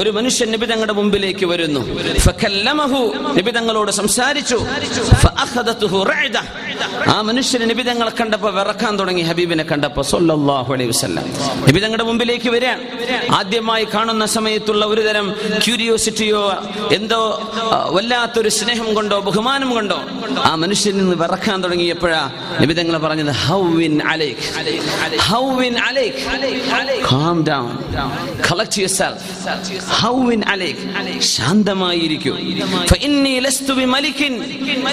ഒരു മനുഷ്യൻ നബി തങ്ങളുടെ മുമ്പിലേക്ക് വരുന്നു. നബി തങ്ങളോട് സംസാരിച്ചു. ആ മനുഷ്യൻ നബി തങ്ങളെ കണ്ടപ്പോൾ വിറക്കാൻ തുടങ്ങി ഹബീബിനെ കണ്ടപ്പോൾ സ്വല്ലല്ലാഹു അലൈഹി വസല്ലം. നബി തങ്ങളുടെ മുമ്പിലേക്ക് വരാൻ. ആദ്യമായി കാണുന്ന സമയത്തുള്ള ഒരു തരം ക്യൂരിയോസിറ്റിയോ എന്തോ വല്ലാത്തൊരു സ്നേഹം കൊണ്ടോ ബഹുമാനം കൊണ്ടോ ആ മനുഷ്യൻ നിന്ന് വിറക്കാൻ തുടങ്ങിയപ്പോഴാ നബി തങ്ങൾ പറഞ്ഞത് ഹൗവിൻ അലൈക്. ഹൗവിൻ അലേഖ് calm down. Collect yourself. ഹൗവിൻ അലൈക് ശാന്തമായിരിക്കൂ. ഫഇന്നി ലസ്തു ബിമലിക്കിൻ.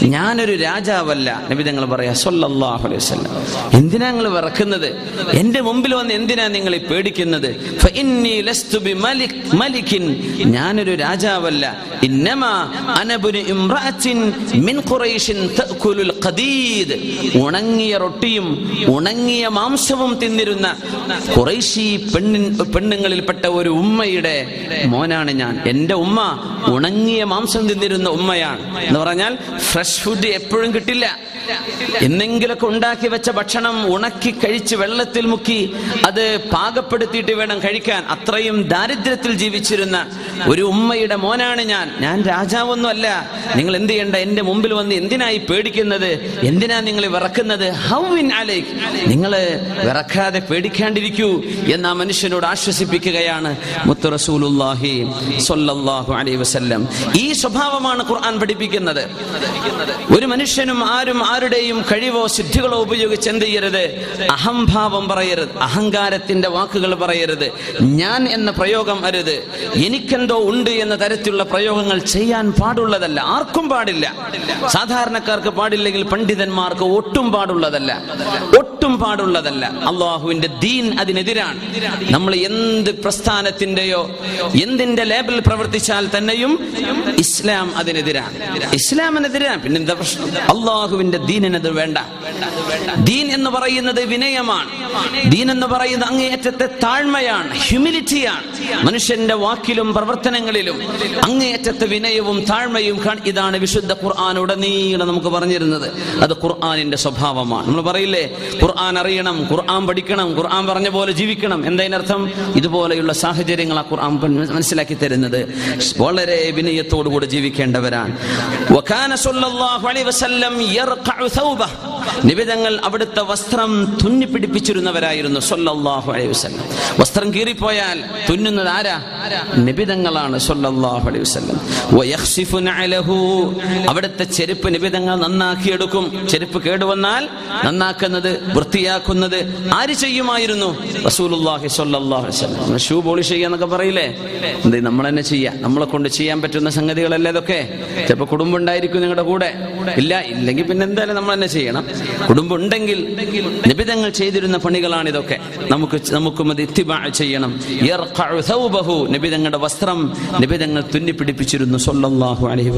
ഞാനൊരു രാജാവല്ല. നബി തങ്ങൾ പറയാ സല്ലല്ലാഹു അലൈഹി വസല്ലം. എന്തിനാ നിങ്ങൾ വിറക്കുന്നത്? എന്റെ മുമ്പിൽ വന്ന് എന്തിനാ നിങ്ങൾ പേടിക്കുന്നത്? ഫഇന്നി ലസ്തു ബിമലിക് മലിക്കിൻ. ഞാനൊരു രാജാവല്ല. ഇന്നമാ അനബുനു ഇംറഅത്തിൻ മിൻ ഖുറൈശിൻ തഅകുലുൽ ഖദീദ്. ഉണങ്ങിയ റൊട്ടിയും ഉണങ്ങിയ മാംസവും തിന്നിരുന്ന ഖുറൈശി പെണ്ണിൻ പെണ്ണുങ്ങളിൽപ്പെട്ട ഒരു ഉമ്മയുടെ മോനാണ് ഞാൻ. എന്റെ ഉമ്മ ഉണങ്ങിയ മാംസം തിന്നിരുന്ന ഉമ്മയാണ്. എന്ന് പറഞ്ഞാൽ ഫ്രഷ് ഫുഡ് എപ്പോഴും കിട്ടില്ല. എന്തെങ്കിലുമൊക്കെ ഉണ്ടാക്കി വെച്ച ഭക്ഷണം ഉണക്കി കഴിച്ച് വെള്ളത്തിൽ മുക്കി അത് പാകപ്പെടുത്തിയിട്ട് വേണം കഴിക്കാൻ. അത്രയും ദാരിദ്ര്യത്തിൽ ജീവിച്ചിരുന്ന ഒരു ഉമ്മയുടെ മോനാണ് ഞാൻ. ഞാൻ രാജാവൊന്നും അല്ല നിങ്ങൾ എന്ത് ചെയ്യണ്ട? എന്റെ മുമ്പിൽ വന്ന് എന്തിനായി പേടിക്കുന്നത്? എന്തിനാ നിങ്ങൾ വിറക്കുന്നത്? How in അലൈക്. നിങ്ങൾ വിറക്കാതെ പേടിക്കാണ്ടിരിക്കൂ എന്ന് ആ മനുഷ്യനോട് ആശ്വസിപ്പിക്കുകയാണ് ഈ സ്വഭാവമാണ് ഖുർആൻ പഠിപ്പിക്കുന്നത്. ഒരു മനുഷ്യനും ആരും ആരുടെയും കഴിവോ സിദ്ധികളോ ഉപയോഗിച്ച് എന്ത് ചെയ്യരുത്? അഹംഭാവം പറയരുത്. അഹങ്കാരത്തിന്റെ വാക്കുകൾ പറയരുത്. ഞാൻ എന്ന പ്രയോഗം അരുത്. എനിക്കെന്തോ ഉണ്ട് എന്ന തരത്തിലുള്ള പ്രയോഗങ്ങൾ ചെയ്യാൻ പാടുള്ളതല്ല. ആർക്കും പാടില്ല. സാധാരണക്കാർക്ക് പാടില്ലെങ്കിൽ പണ്ഡിതന്മാർക്ക് ഒട്ടും പാടുള്ളതല്ല. ഒട്ടും പാടുള്ളതല്ല. അള്ളാഹുവിന്റെ ദീൻ അതിനെതിരാണ്. നമ്മൾ എന്ത് പ്രസ്ഥാനത്തിന്റെയോ എന്തിന്റെ ലേബിൽ പ്രവർത്തിച്ചാൽ തന്നെയും ഇസ്ലാം അതിനെതിരാണ്. ഇസ്ലാമിനെതിരാണ് പിന്നെന്താ പ്രശ്നം? അള്ളാഹുവിന്റെ ദീനിനത് വേണ്ട. ദീൻ എന്ന് പറയുന്നത് വിനയമാണ്. ദീൻ എന്ന് പറയുന്നത് അങ്ങേയറ്റത്തെ താഴ്മയാണ് ഹ്യൂമിലിറ്റിയാണ് മനുഷ്യന്റെ വാക്കിലും പ്രവർത്തനങ്ങളിലും അങ്ങേയറ്റത്തെ വിനയവും താഴ്മയും ഇതാണ് വിശുദ്ധ ഖുർആൻ ഉടനീളം നമുക്ക് പറഞ്ഞിരുന്നത്. അത് ഖുർആാനിന്റെ സ്വഭാവമാണ്. നമ്മൾ പറയില്ലേ? ഖുർആൻ അറിയണം ഖുർആൻ പഠിക്കണം ഖുർആൻ പറഞ്ഞ പോലെ ജീവിക്കണം. എന്തതിനർത്ഥം ഇതുപോലെയുള്ള സാഹചര്യങ്ങൾ ആ ഖുർആൻ മനസ്സിലാക്കി തരുന്നത്. വളരെ വിനയത്തോടു കൂടി ജീവിക്കേണ്ടവരാണ് സല്ലല്ലാഹു അലൈഹി വസല്ലം ثوبه. നിബിതങ്ങൾ അവിടുത്തെ വസ്ത്രം തുന്നി പിടിപ്പിച്ചിരുന്നവരായിരുന്നു സ്വല്ലല്ലാഹു അലൈഹി വസല്ലം. വസ്ത്രം കീറിപ്പോയാൽ തുന്നുന്നത് ആരാ? നിബിതങ്ങളാണ് സൊല്ലാഹു അലൈഹി നഅലഹു. അവിടുത്തെ ചെരുപ്പ് നിബിതങ്ങൾ നന്നാക്കിയെടുക്കും. ചെരുപ്പ് കേടുവന്നാൽ നന്നാക്കുന്നത് വൃത്തിയാക്കുന്നത് ആര് ചെയ്യുമായിരുന്നു? റസൂലുള്ളാഹി സ്വല്ലല്ലാഹു അലൈഹി വസല്ലം. ഷൂ പോളിഷ് ചെയ്യാന്നൊക്കെ പറയില്ലേ? എന്ത് നമ്മൾ തന്നെ ചെയ്യാം. നമ്മളെ കൊണ്ട് ചെയ്യാൻ പറ്റുന്ന സംഗതികളല്ലേ ഇതൊക്കെ? ചിലപ്പോൾ കുടുംബം ഉണ്ടായിരിക്കും നിങ്ങളുടെ കൂടെ. ഇല്ല ഇല്ലെങ്കിൽ പിന്നെ എന്തായാലും നമ്മൾ തന്നെ ചെയ്യണം. കുടുംബം ഉണ്ടെങ്കിൽ നിബിതങ്ങൾ ചെയ്തിരുന്ന പണികളാണ് ഇതൊക്കെ നമുക്ക് നമുക്കും അത് ഇത്തിബാ ചെയ്യണം. നിബിതങ്ങളുടെ വസ്ത്രം നിബിതങ്ങൾ തുന്നി പിടിപ്പിച്ചിരുന്നു സല്ലല്ലാഹു അലൈഹി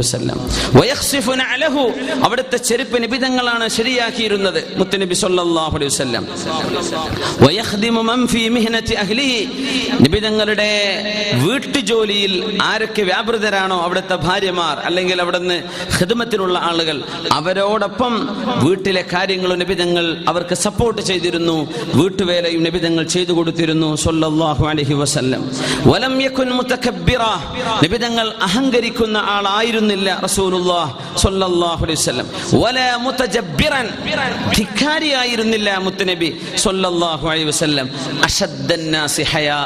അവിടുത്തെ ചെരുപ്പ് നിബിതങ്ങളാണ് ശരിയാക്കിയിരുന്നത്. മുത്തുനബി സല്ലല്ലാഹു അലൈഹി നിബിതങ്ങളുടെ വീട്ടുജോലിയിൽ ആരൊക്കെ വ്യാപൃതരാണോ അവിടുത്തെ ഭാര്യമാർ അല്ലെങ്കിൽ അവിടുന്ന് ഹിദമത്തിനുള്ള ആളുകൾ അവരോടൊപ്പം വീട്ടിലെ കാര്യങ്ങളും നിബിധങ്ങൾ അവർക്ക് സപ്പോർട്ട് ചെയ്തിരുന്നു. വീട്ടുവേലയും നിബിധങ്ങൾ ചെയ്തു കൊടുത്തിരുന്നു. വസല്ലം. വലം അഹങ്കരിക്കുന്ന ആളായിരുന്നില്ല റസൂലുള്ളാഹ് സല്ലല്ലാഹു അലൈഹി ധിക്കാരിയായിരുന്നില്ല അലൈഹി ഹയാ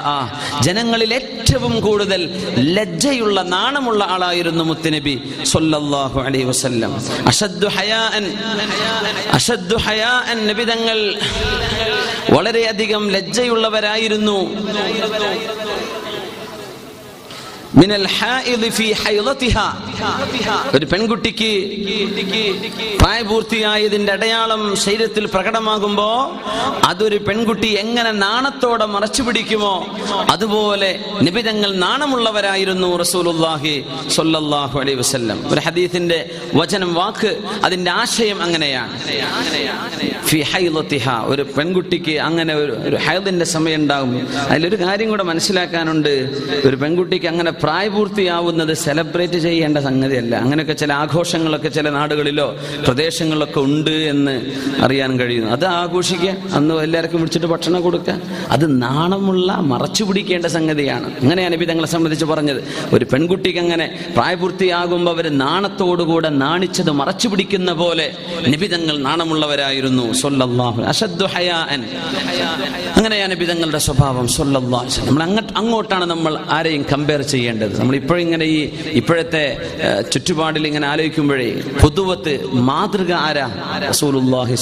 ജനങ്ങളിൽ ഏറ്റവും കൂടുതൽ ലജ്ജയുള്ള നാണമുള്ള ആളായിരുന്നു മുത്തുനബി സൊല്ലാഹു അലൈഹി വസല്ലം. അഷദ്ദു ഹയാഅൻ. അഷദ്ദു ഹയാഅൻ നബിതങ്ങൾ വളരെയധികം ലജ്ജയുള്ളവരായിരുന്നു. ഫീ ഒരു പെൺകുട്ടിക്ക് പ്രായപൂർത്തിയായതിന്റെ അടയാളം ശരീരത്തിൽ പ്രകടമാകുമ്പോ അതൊരു പെൺകുട്ടി എങ്ങനെ നാണത്തോടെ മറച്ചു പിടിക്കുമോ? അതുപോലെ നിബിതങ്ങൾ നാണമുള്ളവരായിരുന്നു റസൂലുള്ളാഹി സൊല്ലാഹു അലൈ വസ്ല്ലം. ഒരു ഹദീസിന്റെ വചനം വാക്ക് അതിന്റെ ആശയം അങ്ങനെയാണ്. ഒരു പെൺകുട്ടിക്ക് അങ്ങനെ ഒരു ഹൈദിന്റെ സമയം ഉണ്ടാകും. അതിലൊരു കാര്യം കൂടെ മനസ്സിലാക്കാനുണ്ട്. ഒരു പെൺകുട്ടിക്ക് അങ്ങനെ പ്രായപൂർത്തിയാവുന്നത് സെലിബ്രേറ്റ് ചെയ്യേണ്ട സംഗതിയല്ല. അങ്ങനെയൊക്കെ ചില ആഘോഷങ്ങളൊക്കെ ചില നാടുകളിലോ പ്രദേശങ്ങളിലൊക്കെ ഉണ്ട് എന്ന് അറിയാൻ കഴിയുന്നു. അത് ആഘോഷിക്കുക അന്ന് എല്ലാവർക്കും വിളിച്ചിട്ട് ഭക്ഷണം കൊടുക്കുക. അത് നാണമുള്ള മറച്ചു പിടിക്കേണ്ട സംഗതിയാണ്. അങ്ങനെയാണ് നബി തങ്ങളെ സംബന്ധിച്ച് പറഞ്ഞത്. ഒരു പെൺകുട്ടിക്ക് അങ്ങനെ പ്രായപൂർത്തിയാകുമ്പോൾ അവർ നാണത്തോടുകൂടെ നാണിച്ചത് മറച്ചു പിടിക്കുന്ന പോലെ നിബിതങ്ങൾ നാണമുള്ളവരായിരുന്നു. അങ്ങനെയാണ് നിബിതങ്ങളുടെ സ്വഭാവം. നമ്മൾ അങ്ങോട്ടാണ് നമ്മൾ ആരെയും കമ്പയർ ചെയ്യേണ്ടത്. നമ്മൾ ഇപ്പോഴിങ്ങനെ ഈ ഇപ്പോഴത്തെ ചുറ്റുപാടിൽ ഇങ്ങനെ ആലോചിക്കുമ്പോഴേ പൊതുവത്ത് മാതൃക ആരാ? സ്വല്ലല്ലാഹി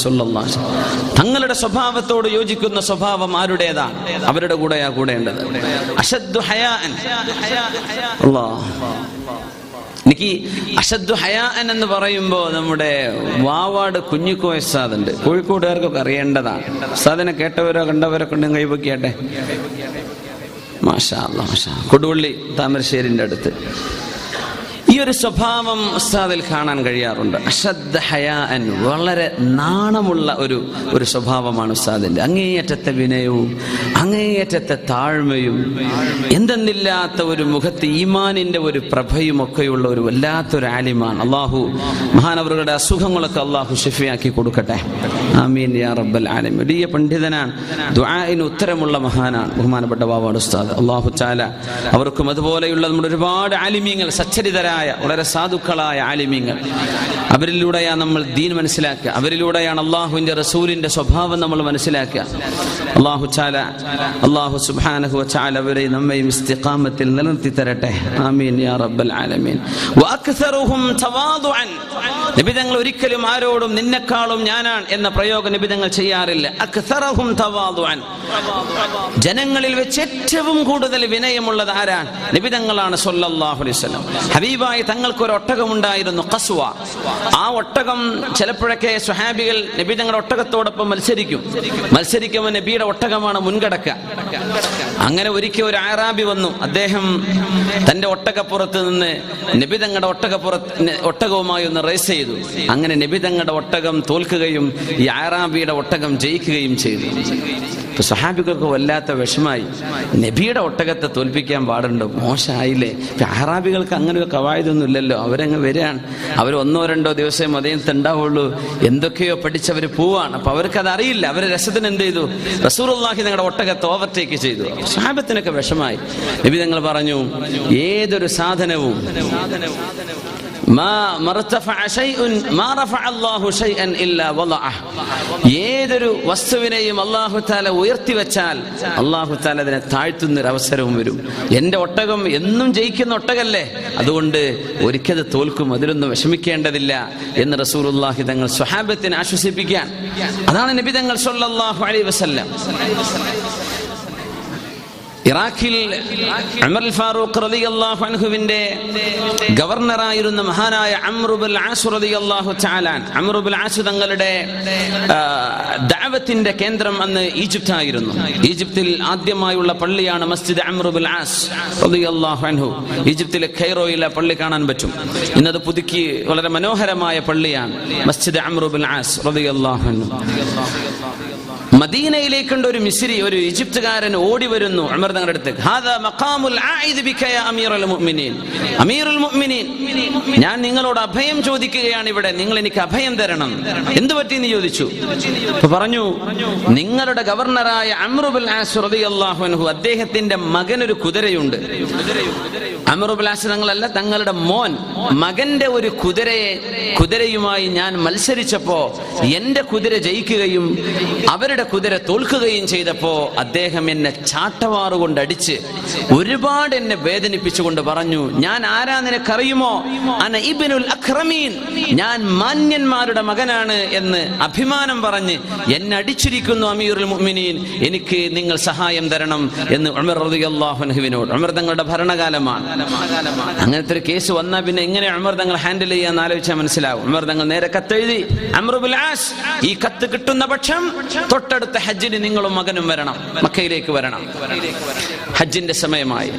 തങ്ങളുടെ സ്വഭാവത്തോട് യോജിക്കുന്ന സ്വഭാവം ആരുടേതാണ്? അവരുടെ കൂടെയാ കൂടേണ്ടത്. അഷദ്ദു ഹയാൻ അല്ലാഹ് എനിക്ക് അഷദ്ദു ഹയാൻ എന്ന് പറയുമ്പോൾ നമ്മുടെ വാവാട് കുഞ്ഞിക്കോയ സാദുണ്ട് കോഴിക്കോടുകാർക്കൊക്കെ അറിയേണ്ടതാണ്. ഉസ്താദിനെ കേട്ടവരോ കണ്ടവരോ കൊണ്ടും കൈവക്കിയാട്ടെ മാഷാ അല്ലാ, മാഷാ. കൊടുവള്ളി താമരശ്ശേരിന്റെ അടുത്ത്. ഈ ഒരു സ്വഭാവം ഉസ്താദിൽ കാണാൻ കഴിയാറുണ്ട്. അശ്രദ്ധ ഹയാൻ വളരെ നാണമുള്ള ഒരു ഒരു സ്വഭാവമാണ് ഉസ്താദിന്റെ. അങ്ങേയറ്റത്തെ വിനയവും അങ്ങേയറ്റത്തെ താഴ്മയും എന്തെന്നില്ലാത്ത ഒരു മുഖത്ത് ഈമാനിന്റെ ഒരു പ്രഭയും ഒക്കെയുള്ള ഒരു വല്ലാത്തൊരു ആലിമാണ്. അള്ളാഹു മഹാനവറുകളുടെ അസുഖങ്ങളൊക്കെ അള്ളാഹു ഷിഫിയാക്കി കൊടുക്കട്ടെ. ആമീൻ യാ റബ്ബൽ ആലമീൻ. വലിയ പണ്ഡിതനാണ്. ദുആഇന് ഉത്തരമുള്ള മഹാനാണ്. ബഹുമാനപ്പെട്ട ബാബാട് ഉസ്താദ്. അള്ളാഹു ചാല അവർക്കും അതുപോലെയുള്ള നമ്മുടെ ഒരുപാട് ആലിമീങ്ങൾ സച്ചരിതരായ വളരെ സാധുക്കളായ ആലിമീങ്ങൾ. അവരിലൂടെയാണ് നമ്മൾ ദീൻ മനസ്സിലാക്കുക. അവരിലൂടെയാണ് അള്ളാഹുവിന്റെ റസൂലിന്റെ സ്വഭാവം നമ്മൾ മനസ്സിലാക്കുക. അള്ളാഹു ചാല അള്ളാഹു സുബ്ഹാനഹു ചാല അവരെ നമ്മയും ഇസ്തിഖാമത്തിൽ നിലനിർത്തി തരട്ടെ ആമീൻ യാ റബ്ബൽ ആലമീൻ. വഅക്സറുഹും തവാദുഅൻ. നബി തങ്ങൾ ഒരിക്കലും ആരോടും നിന്നെക്കാളും ഞാനാണ് എന്ന പ്രയോഗം നിബിതങ്ങൾ ചെയ്യാറില്ല. അക്സറഹും ജനങ്ങളിൽ വെച്ച് ഏറ്റവും കൂടുതൽ വിനയമുള്ളത് അലൈഹി വസല്ലം. ഹബീബായി തങ്ങൾക്ക് ഒരു ഒട്ടകമുണ്ടായിരുന്നു കസുവ ആ ഒട്ടകം ചിലപ്പോഴൊക്കെ സുഹാബികൾ നബിതങ്ങളുടെ ഒട്ടകത്തോടൊപ്പം മത്സരിക്കും. മത്സരിക്കുമ്പോൾ നബിയുടെ ഒട്ടകമാണ് മുൻകടക്ക. അങ്ങനെ ഒരിക്കൽ ഒരു ആറാബി വന്നു. അദ്ദേഹം തന്റെ ഒട്ടകപ്പുറത്ത് നിന്ന് നബിതങ്ങളുടെ ഒട്ടകപ്പുറത്ത് ഒട്ടകവുമായി ഒന്ന് റേസ് ചെയ്തു. അങ്ങനെ നബിതങ്ങളുടെ ഒട്ടകം തോൽക്കുകയും ഈ ആറാബിയുടെ ഒട്ടകം ജയിക്കുകയും ചെയ്തു. അപ്പൊ സഹാബികൾക്ക് വല്ലാത്ത വിഷമായി. നബിയുടെ ഒട്ടകത്തെ തോൽപ്പിക്കാൻ പാടുണ്ടോ? മോശമായില്ലേ? അഹ്റാബികൾക്ക് അങ്ങനെ ഒരു കവായതൊന്നും ഇല്ലല്ലോ. അവരങ്ങ് വരികയാണ്. അവർ ഒന്നോ രണ്ടോ ദിവസമേ മതയത്ത് ഉണ്ടാവുള്ളൂ. എന്തൊക്കെയോ പഠിച്ചവർ പോവാണ്. അപ്പോൾ അവർക്കത് അറിയില്ല. അവരെ രസത്തിന് എന്ത് ചെയ്തു? റസൂറുല്ലാഹി നിങ്ങളുടെ ഒട്ടകത്തെ ഓവർടേക്ക് ചെയ്തു. സഹാബത്തിനൊക്കെ വിഷമായി. നബി നിങ്ങൾ പറഞ്ഞു ഏതൊരു സാധനവും ഏതൊരു വസ്തുവിനെയും അള്ളാഹു താല ഉയർത്തി വെച്ചാൽ അള്ളാഹു താല അതിനെ താഴ്ത്തുന്ന ഒരു അവസരവും വരും. എന്റെ ഒട്ടകം എന്നും ജയിക്കുന്ന ഒട്ടകല്ലേ? അതുകൊണ്ട് ഒരിക്കത് തോൽക്കും അതിലൊന്നും വിഷമിക്കേണ്ടതില്ല എന്ന് റസൂലുള്ളാഹി തങ്ങൾ സ്വഹാബത്തിനെ ആശ്വസിപ്പിക്കാൻ. അതാണ് നബി തങ്ങൾ സല്ലല്ലാഹു അലൈഹി വസല്ലം. ഇറാഖിൽ അമർ ഫാറൂഖ് റളിയല്ലാഹു അൻഹുവിന്റെ ഗവർണറായിരുന്ന മഹാനായ അമ്രുബുൽ ആസ് അള്ളാഹു ചാലാൻ അമ്രുബുൽ ആസു തങ്ങളുടെ ദാവത്തിന്റെ കേന്ദ്രം അന്ന് ഈജിപ്ത് ആയിരുന്നു ഈജിപ്തിൽ ആദ്യമായുള്ള പള്ളിയാണ് മസ്ജിദ് അമ്രുബുൽ ആസ് റളിയല്ലാഹു അൻഹു. ഈജിപ്തിലെ ഖൈറോയിലെ പള്ളി കാണാൻ പറ്റും. ഇന്നത് പുതുക്കി വളരെ മനോഹരമായ പള്ളിയാണ് മസ്ജിദ് അമ്രുബുൽ ആസ് റളിയല്ലാഹു അൻഹു. മദീനയിലേക്കുണ്ട് ഒരു മിസ്രി ഒരു ഈജിപ്തുകാരൻ ഓടി വരുന്നു ഉമർ തങ്ങളുടെ ഞാൻ നിങ്ങളോട് അഭയം ചോദിക്കുകയാണ് ഇവിടെ. നിങ്ങൾ എനിക്ക് അഭയം തരണം. എന്തു പറ്റി? എന്ന് ചോദിച്ചു. പറഞ്ഞു നിങ്ങളുടെ ഗവർണറായ അമ്രുബുൽ അദ്ദേഹത്തിന്റെ മകനൊരു കുതിരയുണ്ട്. തങ്ങളല്ല തങ്ങളുടെ മോൻ മകന്റെ ഒരു കുതിരയെ കുതിരയുമായി ഞാൻ മത്സരിച്ചപ്പോ എന്റെ കുതിര ജയിക്കുകയും അവരുടെ കുതിര തോൽക്കുകയും ചെയ്തപ്പോ അദ്ദേഹം എന്നെ ചാട്ടവാറുകൊണ്ട് അടിച്ച് ഒരുപാട് എന്നെ വേദനിപ്പിച്ചുകൊണ്ട് പറഞ്ഞു ഞാൻ ആരാ നിനക്കറിയുമോ? അന അഖ്റമീൻ ഞാൻ മാന്യന്മാരുടെ മകനാണ് എന്ന് അഭിമാനം പറഞ്ഞ് എന്നെ അടിച്ചിരിക്കുന്നു അമീറുൽ മുഅ്മിനീൻ. എനിക്ക് നിങ്ങൾ സഹായം തരണം എന്ന് ഉമർ റളിയല്ലാഹു അൻഹുവിനോട് ഉമർ തങ്ങളുടെ ഭരണകാലമാണ്. അങ്ങനത്തെ ഒരു കേസ് വന്നാൽ പിന്നെ എങ്ങനെ ഉമർ തങ്ങൾ ഹാൻഡിൽ ചെയ്യാന്ന് ആലോചിച്ചാൽ മനസ്സിലാവും. ഉമർ തങ്ങൾ നേരെ കത്തെഴുതി അമൃബുലാസ് ഈ കത്ത് കിട്ടുന്ന പക്ഷം തൊട്ടടുത്ത ഹജ്ജിന് നിങ്ങളും മകനും വരണം മക്കയിലേക്ക് വരണം. ഹജ്ജിന്റെ സമയമായി.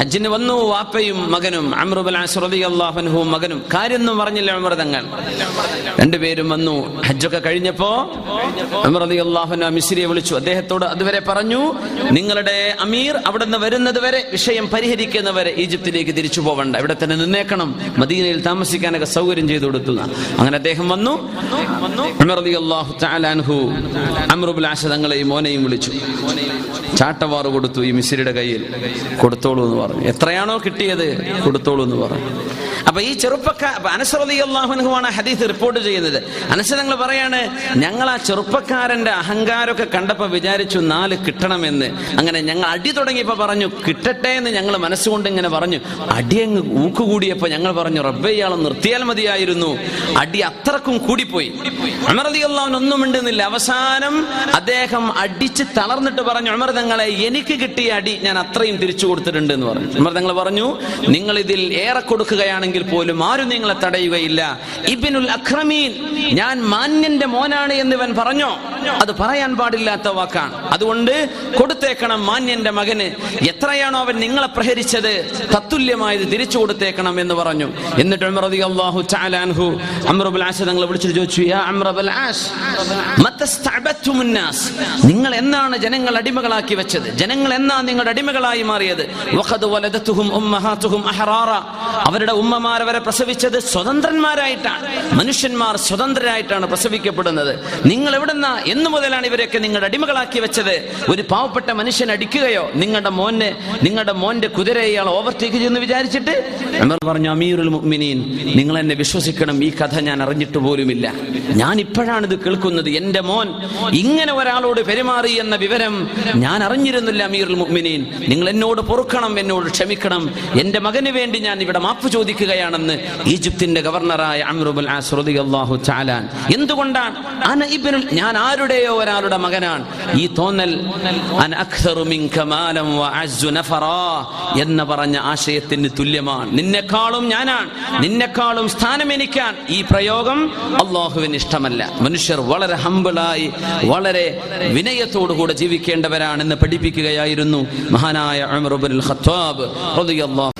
ഹജ്ജിന് വന്നു വാപ്പയും മകനും അമ്രുബൽ അള്ളാഹുനും മകനും. കാര്യമൊന്നും പറഞ്ഞില്ല ഉമർ തങ്ങൾ. രണ്ടുപേരും വന്നു. ഹജ്ജൊക്കെ കഴിഞ്ഞപ്പോ അലി അള്ളാഹുന മിസ്രിയെ വിളിച്ചു. അദ്ദേഹത്തോട് അതുവരെ പറഞ്ഞു നിങ്ങളുടെ അമീർ അവിടെ നിന്ന് വരുന്നത് വരെ വിഷയം പരിഹരിക്കുന്നവരെ ഈജിപ്തിലേക്ക് തിരിച്ചു പോവണ്ട. ഇവിടെ തന്നെ നിന്നേക്കണം. മദീനയിൽ താമസിക്കാനൊക്കെ സൗകര്യം ചെയ്തു കൊടുത്തു. അങ്ങനെ അദ്ദേഹം വന്നു. അലി അള്ളാഹു തആലാൻഹു അമ്രുബുൽ ആശ മോനെയും വിളിച്ചു. ചാട്ടവാറ് കൊടുത്തു ഈ മിശ്രിയുടെ കയ്യിൽ. കൊടുത്തോളൂ എന്ന് പറഞ്ഞു. എത്രയാണോ കിട്ടിയത് കൊടുത്തോളൂ എന്ന് പറഞ്ഞു. അപ്പൊ ഈ ചെറുപ്പക്കാർ അനസറലി അള്ളാഹുനുഹുമാണ് ഹദീസ് റിപ്പോർട്ട് ചെയ്യുന്നത്. അനസ് ഞങ്ങൾ പറയാണ് ഞങ്ങൾ ആ ചെറുപ്പക്കാരന്റെ അഹങ്കാരമൊക്കെ കണ്ടപ്പോ വിചാരിച്ചു നാല് കിട്ടണമെന്ന്. അങ്ങനെ ഞങ്ങൾ അടി തുടങ്ങിയപ്പോ പറഞ്ഞു കിട്ടട്ടെ എന്ന് ഞങ്ങൾ മനസ്സുകൊണ്ട് ഇങ്ങനെ പറഞ്ഞു. അടി അങ്ങ് ഊക്കുകൂടിയപ്പോ ഞങ്ങൾ പറഞ്ഞു റബ്ബെ ഇയാളെ നിർത്തിയാൽ മതിയായിരുന്നു. അടി അത്രക്കും കൂടിപ്പോയി. അമർതി അള്ളാഹുൻ ഒന്നും ഉണ്ടെന്നില്ല അവസാനം അദ്ദേഹം അടിച്ച് തളർന്നിട്ട് പറഞ്ഞു അമർ തങ്ങളെ എനിക്ക് കിട്ടിയ അടി ഞാൻ അത്രയും തിരിച്ചു കൊടുത്തിട്ടുണ്ട് എന്ന് പറഞ്ഞു. അമർ തങ്ങൾ പറഞ്ഞു നിങ്ങൾ ഇതിൽ ഏറെ കൊടുക്കുകയാണെങ്കിൽ പോലും ആരും നിങ്ങളെ തടയുകയില്ല. ഇബിനുൽ അഖ്രമീൻ ഞാൻ മാന്യന്റെ മോനാണ് എന്ന് ഇവൻ പറഞ്ഞോ? അത് പറയാൻ പാടില്ലാത്ത വാക്കാണ്. അതുകൊണ്ട് കൊടുത്തേക്കണം മാന്യന്റെ മകന്. എത്രയാണോ അവൻ നിങ്ങളെ പ്രഹരിച്ചത് തത്തുല്യമായത് തിരിച്ചു കൊടുത്തേക്കണം എന്ന് പറഞ്ഞു. എന്നിട്ട് ചോദിച്ചു യാ നിങ്ങൾ എന്നാണ് ജനങ്ങൾ അടിമകളാക്കി വെച്ചത്? ജനങ്ങൾ എന്നാ നിങ്ങളുടെ അടിമകളായി മാറിയത്? അവരുടെ ഉമ്മമാർ അവരെ പ്രസവിച്ചത് സ്വതന്ത്രന്മാരായിട്ടാണ്. മനുഷ്യന്മാർ സ്വതന്ത്രരായിട്ടാണ് പ്രസവിക്കപ്പെടുന്നത്. നിങ്ങൾ എവിടെന്നാ എന്ന് മുതലാണ് ഇവരെയൊക്കെ നിങ്ങളുടെ അടിമകളാക്കി വെച്ചത്. ഒരു പാവപ്പെട്ട മനുഷ്യൻ അടിക്കുകയോ നിങ്ങളുടെ മോനെ നിങ്ങളുടെ മോന്റെ കുതിരയെ ഇയാൾ ഓവർടേക്ക് ചെയ്യുമെന്ന് വിചാരിച്ചിട്ട്? പറഞ്ഞു അമീറുൽ മുഅ്മിനീൻ നിങ്ങൾ എന്നെ വിശ്വസിക്കണം ഈ കഥ ഞാൻ അറിഞ്ഞിട്ട് പോലുമില്ല. ഞാൻ ഇപ്പോഴാണ് ഇത് കേൾക്കുന്നത്. എന്റെ മോൻ ഇങ്ങനെ ഒരാളോട് പെരുമാറി എന്ന വിവരം ഞാൻ അറിഞ്ഞിരുന്നില്ല അമീറുൽ മുഅ്മിനീൻ. നിങ്ങൾ എന്നോട് പൊറുക്കണം എന്നോട് ക്ഷമിക്കണം. എന്റെ മകന് വേണ്ടി ഞാൻ ഇവിടെ മാപ്പ് ചോദിക്കുകയാണെന്ന് ഈജിപ്തിന്റെ ഗവർണറായ അമ്രുബുൽ അള്ളാഹു തആലാൻ എന്തുകൊണ്ടാണ്? അന ഞാൻ ആരുടെയോ ഒരാളുടെ മകനാണ്. ഈ തോന്നൽ അക്സറു വ എന്ന് പറഞ്ഞ ആശയത്തിന് തുല്യമാണ്. നിന്നെക്കാളും ഞാനാണ്. നിന്നെക്കാളും സ്ഥാനം എനിക്കാണ് ഈ പ്രയോഗം അള്ളാഹുവിന് ഇഷ്ടമല്ല. മനുഷ്യർ വളരെ ഹമ്പിളായി വളരെ വിനയത്തോടു കൂടെ ജീവിക്കേണ്ടവരാണെന്ന് പഠിപ്പിക്കുകയായിരുന്നു മഹാനായ ഇബ്നുൽ ഖത്താബ് റളിയല്ലാഹു